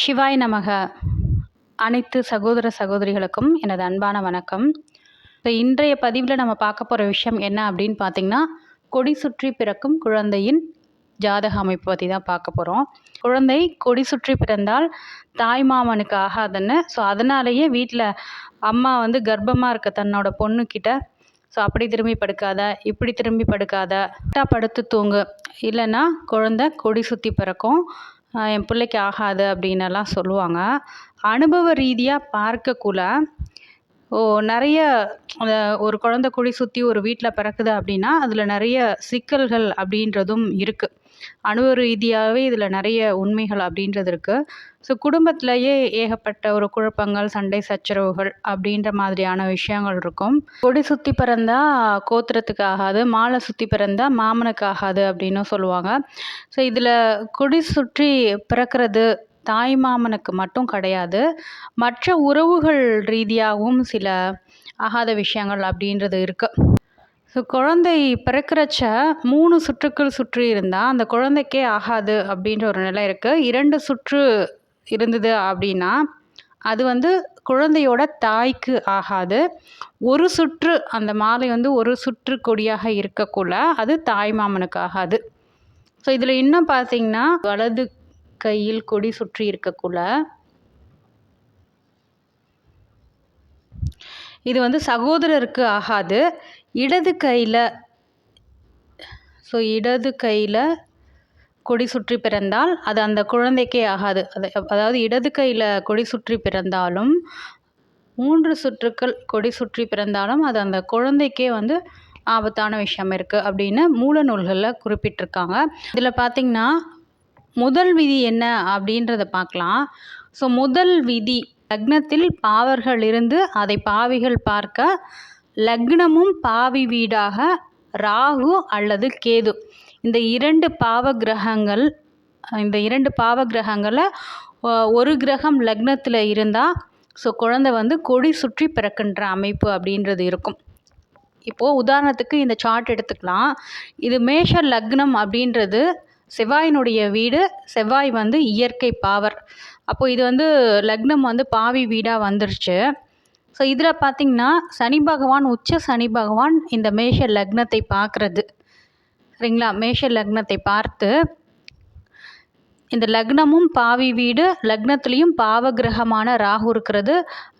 சிவாய் நமக. அனைத்து சகோதர சகோதரிகளுக்கும் எனது அன்பான வணக்கம். இப்போ இன்றைய பதிவில் நம்ம பார்க்க போகிற விஷயம் என்ன அப்படின்னு பார்த்தீங்கன்னா கொடி சுற்றி பிறக்கும் குழந்தையின் ஜாதக அமைப்பு பற்றி தான் பார்க்க போகிறோம் குழந்தை கொடி சுற்றி பிறந்தால் தாய் மாமனுக்கு ஆகாதுன்னு ஸோ அதனாலேயே வீட்டில் அம்மா வந்து கர்ப்பமாக இருக்க தன்னோட பொண்ணுக்கிட்ட ஸோ அப்படி திரும்பி படுக்காத இப்படி திரும்பி படுக்காத படுத்து தூங்கு. இல்லைன்னா குழந்த கொடி சுற்றி பிறக்கும். என் பிள்ளைக்கு ஆகாது அப்படின்னலாம் சொல்லுவாங்க. அனுபவ ரீதியாக பார்க்கக்குள்ள ஓ நிறைய ஒரு குழந்தை குழி சுற்றி ஒரு வீட்டில் பிறக்குது அப்படின்னா அதில் நிறைய சிக்கல்கள் அப்படின்றதும் இருக்குது அனுபவ ரீதியாகவே இதில் நிறைய உண்மைகள் அப்படின்றது இருக்குது ஸோ குடும்பத்திலேயே ஏகப்பட்ட ஒரு குழப்பங்கள் சண்டை சச்சரவுகள் அப்படின்ற மாதிரியான விஷயங்கள் இருக்கும். கொடி சுற்றி பிறந்தா கோத்திரத்துக்கு ஆகாது மாலை சுற்றி பிறந்தா மாமனுக்கு ஆகாது அப்படின்னும் சொல்லுவாங்க. ஸோ இதில் கொடி சுற்றி பிறக்கிறது தாய் மாமனுக்கு மட்டும் கிடையாது. மற்ற உறவுகள் ரீதியாகவும் சில ஆகாத விஷயங்கள் அப்படின்றது இருக்குது ஸோ குழந்தை பிறக்கிறச்ச மூணு சுற்றுக்கள் சுற்றி இருந்தால் அந்த குழந்தைக்கே ஆகாது அப்படின்ற ஒரு நிலை இருக்குது இரண்டு சுற்று இருந்தது அப்படின்னா அது வந்து குழந்தையோட தாய்க்கு ஆகாது. ஒரு சுற்று அந்த மாலை வந்து ஒரு சுற்று கொடியாக இருக்கக்குள்ள அது தாய் மாமனுக்கு ஆகாது. ஸோ இதில் இன்னும் பார்த்தீங்கன்னா வலது கையில் கொடி சுற்றி இருக்கக்குள்ள இது வந்து சகோதரருக்கு ஆகாது. இடது கையில் ஸோ இடது கையில் கொடி சுற்றி பிறந்தால் அது அந்த குழந்தைக்கே ஆகாது. அது அதாவது இடது கையில் கொடி சுற்றி பிறந்தாலும் மூன்று சுற்றுக்கள் கொடி சுற்றி பிறந்தாலும் அது அந்த குழந்தைக்கே வந்து ஆபத்தான விஷயம் இருக்குது அப்படின்னு மூல நூல்களில் குறிப்பிட்டிருக்காங்க. இதில் பார்த்திங்கன்னா முதல் விதி என்ன அப்படின்றத பார்க்கலாம் ஸோ முதல் விதி லக்னத்தில் பாவர்கள் இருந்து அதை பாவிகள் பார்க்க லக்னமும் பாவி வீடாக ராகு அல்லது கேது. இந்த இரண்டு பாவ கிரகங்கள் இந்த இரண்டு பாவ கிரகங்களை ஒரு கிரகம் லக்னத்தில் இருந்தால் ஸோ குழந்தை வந்து கொடி சுற்றி பிறக்கின்ற அமைப்பு அப்படின்றது இருக்கும். இப்போது உதாரணத்துக்கு இந்த சார்ட் எடுத்துக்கலாம். இது மேஷ லக்னம் அப்படின்றது செவ்வாயினுடைய வீடு செவ்வாய் வந்து இயற்கை பாவர். அப்போது இது வந்து லக்னம் வந்து பாவி வீடாக வந்துருச்சு. ஸோ இதில் பார்த்திங்கன்னா சனி பகவான் உச்ச சனி பகவான் இந்த மேஷ லக்னத்தை பார்க்குறது. சரிங்களா? மேஷ லக்னத்தை பார்த்து இந்த லக்னமும் பாவி வீடு லக்னத்துலேயும் பாவகிரகமான ராகு இருக்கிறது.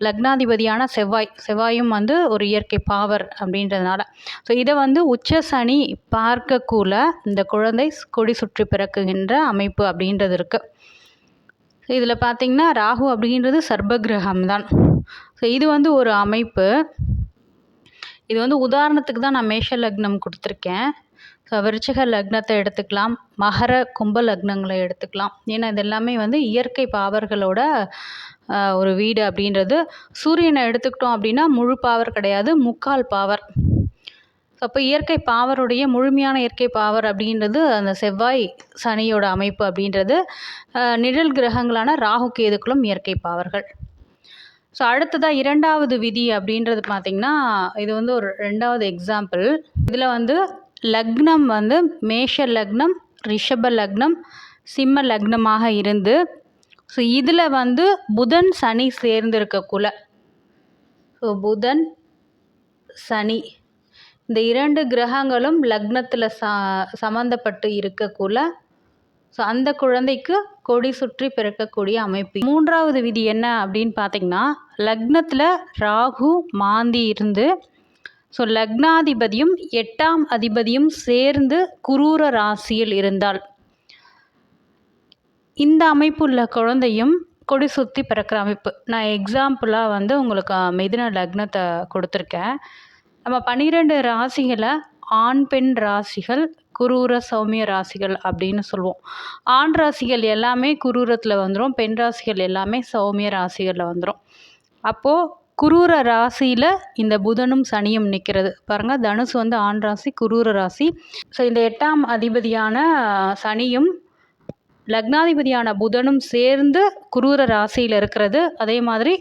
லக்னாதிபதியான செவ்வாய். செவ்வாயும் வந்து ஒரு இயற்கை பாவர் அப்படின்றதுனால. ஸோ இதை வந்து உச்ச சனி பார்க்கக்குள்ள இந்த குழந்தை கொடி சுற்றி பிறக்குகின்ற அமைப்பு அப்படின்றது இருக்குது இதில் பார்த்திங்கன்னா ராகு அப்படின்றது சர்பகிரகம் தான் ஸோ இது வந்து ஒரு அமைப்பு. இது வந்து உதாரணத்துக்கு தான் நான் மேஷ லக்னம் கொடுத்துருக்கேன். ஸோ விருச்சிக லக்னத்தை எடுத்துக்கலாம் மகர கும்ப லக்னங்களை எடுத்துக்கலாம். ஏன்னா இது எல்லாமே வந்து இயற்கை பாவர்களோட ஒரு வீடு அப்படின்றது. சூரியனை எடுத்துக்கிட்டோம் அப்படின்னா முழு பாவர் கிடையாது முக்கால் பாவர். அப்போ இயற்கை பாவருடைய முழுமையான இயற்கை பாவர் அப்படின்றது அந்த செவ்வாய் சனியோட அமைப்பு அப்படின்றது நிழல் கிரகங்களான ராகு கேதுக்களும் இயற்கை பாவர்கள். ஸோ அடுத்ததாக இரண்டாவது விதி அப்படின்றது பார்த்திங்கன்னா இது வந்து ஒரு ரெண்டாவது எக்ஸாம்பிள் இதில் வந்து லக்னம் வந்து மேஷ லக்னம் ரிஷப லக்னம் சிம்ம லக்னமாக இருந்து ஸோ இதில் வந்து புதன் சனி சேர்ந்து இருக்கக்குள்ள ஸோ புதன் சனி இந்த இரண்டு கிரகங்களும் லக்னத்தில் ச சம்மந்தப்பட்டு இருக்கக்குள்ள ஸோ அந்த குழந்தைக்கு கொடி சுற்றி பிறக்கக்கூடிய அமைப்பு. மூன்றாவது விதி என்ன அப்படின்னு பார்த்தீங்கன்னா லக்னத்தில் ராகு மாந்தி இருந்து ஸோ லக்னாதிபதியும் எட்டாம் அதிபதியும் சேர்ந்து குரூர ராசியில் இருந்தால் இந்த அமைப்புள்ள குழந்தையும் கொடி சுற்றி பிறக்கிற அமைப்பு. நான் எக்ஸாம்பிளாக வந்து உங்களுக்கு மிதுன லக்னத்தை கொடுத்துருக்கேன். நம்ம பன்னிரெண்டு ராசிகளை ஆண் பெண் ராசிகள் குரூர சௌமிய ராசிகள் அப்படின்னு சொல்லுவோம். ஆண் ராசிகள் எல்லாமே குரூரத்தில் வந்துடும் பெண் ராசிகள் எல்லாமே சௌமிய ராசிகளில் வந்துடும் அப்போது குரூர ராசியில் இந்த புதனும் சனியும் நிற்கிறது பாருங்கள் தனுசு வந்து ஆண் ராசி குரூர ராசி. ஸோ இந்த எட்டாம் அதிபதியான சனியும் லக்னாதிபதியான புதனும் சேர்ந்து குரூர ராசியில் இருக்கிறது. அதே மாதிரி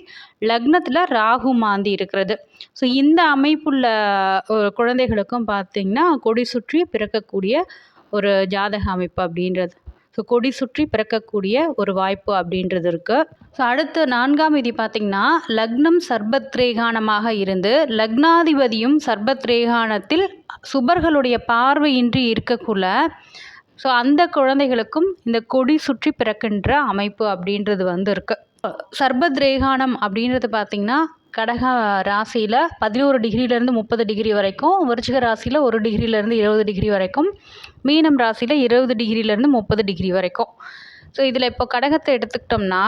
லக்னத்தில் ராகு மாந்தி இருக்கிறது. ஸோ இந்த அமைப்புள்ள குழந்தைகளுக்கும் பார்த்திங்கன்னா கொடி சுற்றி பிறக்கக்கூடிய ஒரு ஜாதக அமைப்பு அப்படின்றது. ஸோ கொடி சுற்றி பிறக்கக்கூடிய ஒரு வாய்ப்பு அப்படின்றது இருக்குது ஸோ அடுத்து நான்காம் விதி பார்த்திங்கன்னா லக்னம் சர்பத்ரேகானமாக இருந்து லக்னாதிபதியும் சர்பத்ரேகானத்தில் சுபர்களுடைய பார்வையின்றி இருக்கக்குள்ள ஸோ அந்த குழந்தைகளுக்கும் இந்த கொடி சுற்றி பிறக்கின்ற அமைப்பு அப்படின்றது வந்து இருக்குது சர்பத்ரேகானம் அப்படின்றது பார்த்திங்கன்னா கடக ராசியில் பதினோரு டிகிரியிலேருந்து முப்பது டிகிரி வரைக்கும் விருச்சிக ராசியில் ஒரு டிகிரியிலேருந்து இருபது டிகிரி வரைக்கும் மீனம் ராசியில் இருபது டிகிரியிலேருந்து முப்பது டிகிரி வரைக்கும். ஸோ இதில் இப்போ கடகத்தை எடுத்துக்கிட்டோம்னா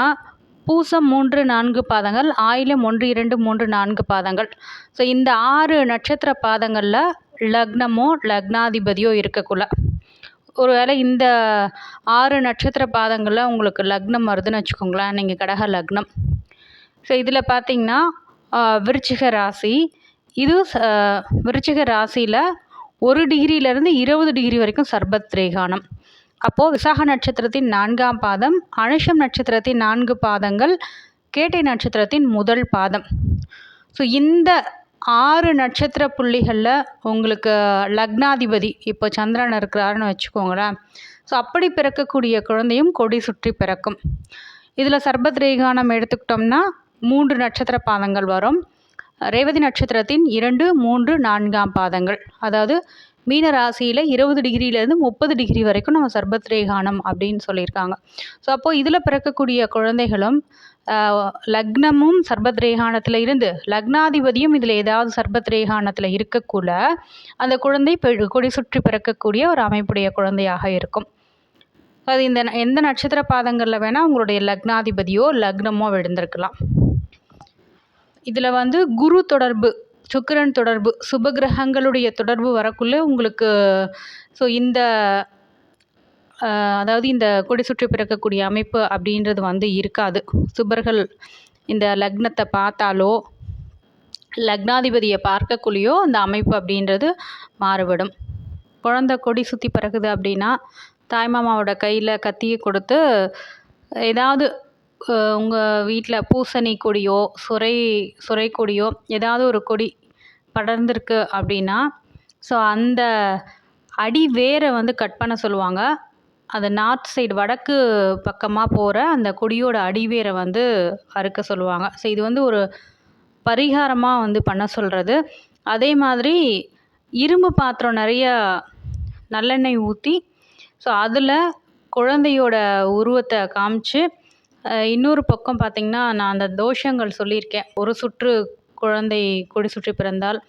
பூசம் மூன்று நான்கு பாதங்கள் ஆயிலம் ஒன்று இரண்டு மூன்று நான்கு பாதங்கள். ஸோ இந்த ஆறு நட்சத்திர பாதங்களில் லக்னமோ லக்னாதிபதியோ இருக்கக்குள்ள. ஒருவேளை இந்த ஆறு நட்சத்திர பாதங்களில் உங்களுக்கு லக்னம் வருதுன்னு வச்சுக்கோங்களேன் நீங்கள் கடக லக்னம். ஸோ இதில் பார்த்தீங்கன்னா விருச்சிக ராசி. இது விருச்சிக ராசியில் ஒரு டிகிரியிலேருந்து இருபது டிகிரி வரைக்கும் சர்பத் ரேகானம் அப்போது விசாக நட்சத்திரத்தின் நான்காம் பாதம் அனுஷம் நட்சத்திரத்தின் நான்கு பாதங்கள் கேட்டை நட்சத்திரத்தின் முதல் பாதம். ஸோ இந்த ஆறு நட்சத்திர புள்ளிகளில் உங்களுக்கு லக்னாதிபதி இப்போ சந்திரன் இருக்கிறாருன்னு வச்சுக்கோங்களேன். ஸோ அப்படி பிறக்கக்கூடிய குழந்தையும் கொடி சுற்றி பிறக்கும். இதில் சர்பத் ரேகானம் எடுத்துக்கிட்டோம்னா மூன்று நட்சத்திர பாதங்கள் வரும். ரேவதி நட்சத்திரத்தின் இரண்டு மூன்று நான்காம் பாதங்கள். அதாவது மீன ராசியில் இருபது டிகிரியிலேருந்து முப்பது டிகிரி வரைக்கும் நம்ம சர்பத் ரேகானம் அப்படின்னு சொல்லியிருக்காங்க. ஸோ அப்போது இதில் பிறக்கக்கூடிய குழந்தைகளும் லக்னமும் சர்பத் ரேகானத்தில் இருந்து லக்னாதிபதியும் இதில் ஏதாவது சர்பத் ரேகானத்தில் இருக்கக்குள்ள அந்த குழந்தை கொடி சுற்றி பிறக்கக்கூடிய ஒரு அமைப்புடைய குழந்தையாக இருக்கும். அது இந்த எந்த நட்சத்திர பாதங்களில் வேணால் உங்களுடைய லக்னாதிபதியோ லக்னமோ விழுந்திருக்கலாம். இதில் வந்து குரு தொடர்பு சுக்கிரன் தொடர்பு சுபகிரகங்களுடைய தொடர்பு வரக்குள்ளே உங்களுக்கு ஸோ இந்த அதாவது இந்த கொடி சுற்றி பிறக்கக்கூடிய அமைப்பு அப்படின்றது வந்து இருக்காது. சுபர்கள் இந்த லக்னத்தை பார்த்தாலோ லக்னாதிபதியை பார்க்கக்குள்ளேயோ அந்த அமைப்பு அப்படின்றது மாறுபடும். குழந்த கொடி சுற்றி பிறகுது அப்படின்னா தாய்மாமாவோட கையில் கத்தியை கொடுத்து ஏதாவது உங்கள் வீட்டில் பூசணி கொடியோ சுரை சுரை கொடியோ ஏதாவது ஒரு கொடி படர்ந்திருக்கு அப்படின்னா ஸோ அந்த அடி வேரை வந்து கட் பண்ண சொல்லுவாங்க. அது நார்த் சைடு வடக்கு பக்கமாக போகிற அந்த கொடியோட அடிவேரை வந்து அறுக்க சொல்லுவாங்க. ஸோ இது வந்து ஒரு பரிகாரமாக வந்து பண்ண சொல்கிறது அதே மாதிரி இரும்பு பாத்திரம் நிறைய நல்லெண்ணெய் ஊற்றி ஸோ அதில் குழந்தையோட உருவத்தை காமிச்சு இன்னொரு பக்கம் பார்த்திங்கன்னா நான் அந்த தோஷங்கள் சொல்லியிருக்கேன். ஒரு சுற்று குழந்தை கொடி சுற்றி பிறந்தால்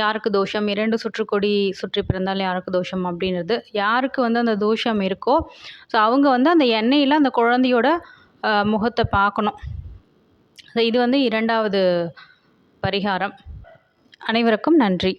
யாருக்கு தோஷம்? இரண்டு சுற்று கொடி சுற்றி பிறந்தால் யாருக்கு தோஷம்? அப்படின்றது. யாருக்கு வந்து அந்த தோஷம் இருக்கோ ஸோ அவங்க வந்து அந்த எண்ணெயில் அந்த குழந்தையோட முகத்தை பார்க்கணும். இது வந்து இரண்டாவது பரிகாரம். அனைவருக்கும் நன்றி.